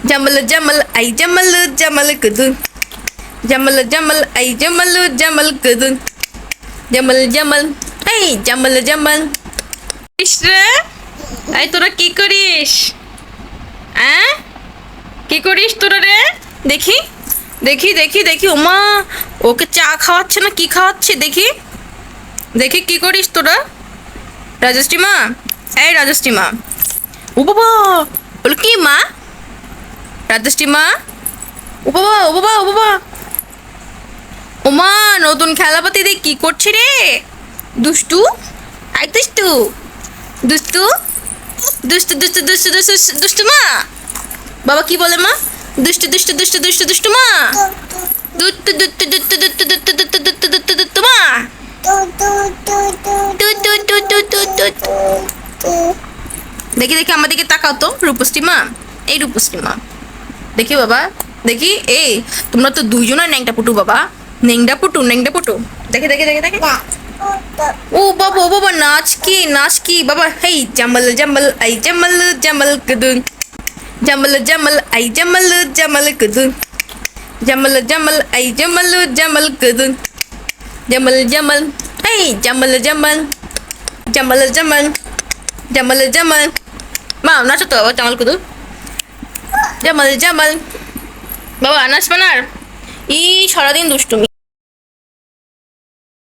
জমল জমল আই জমল জমল কুদুন জমল জমল আই জমল জমল কুদুন জমল জমল এই জমল জমল তোরা কি করিস হ্যাঁ কি করিস তোরা রে দেখি দেখি দেখি দেখি ওমা ওকে চা খাওয়াচ্ছে না কি খাওয়াচ্ছে দেখি দেখি কি করিস তোরা রাজশ্রী মা এই রাজশ্রী মা ও বাবা বলো কি মা রাজশ্রী মা ও বাবা ও বাবা ও বাবা ওমা নতুন খেলাপাতি দিয়ে কি করছি রে দুষ্টু আই দুষ্টু দুষ্টু দুষ্টু দুষ্টু দুষ্টু দুষ্টু দুষ্টু মা বাবা কি বলে মা দুষ্টু দুষ্টু দুষ্টু দুষ্টু দুষ্টু মা দুষ্টু দুষ্টু দুষ্টু দুষ্টু দুষ্টু দুষ্টু দুষ্টু দুষ্টু দুষ্টু মা। দেখি দেখি আমার দিকে তাকাও তো রূপশ্রী মা এই রূপশ্রী মা দেখি বাবা দেখি এই তোমরা তো দুইজনের ন্যাংটা পুটু বাবা নেংডা পুটু নেংডা পুটু দেখে দেখে দেখে দেখে ও বাবা ও বাবা নাচ কি নাচ কি বাবা হেই জমল জমল আই জমল জমল কুদুন জমল জমল আই জমল জমল কুদুন জমল জমল আই জমল জমল কুদুন জমল জমল হেই জমল জমল জমল জমল জমল জমল মা নাচো তো বাবা জমল কুদু জমল জামাল। বাবা আনাস পানার ই সারাদিন দুষ্টুমি।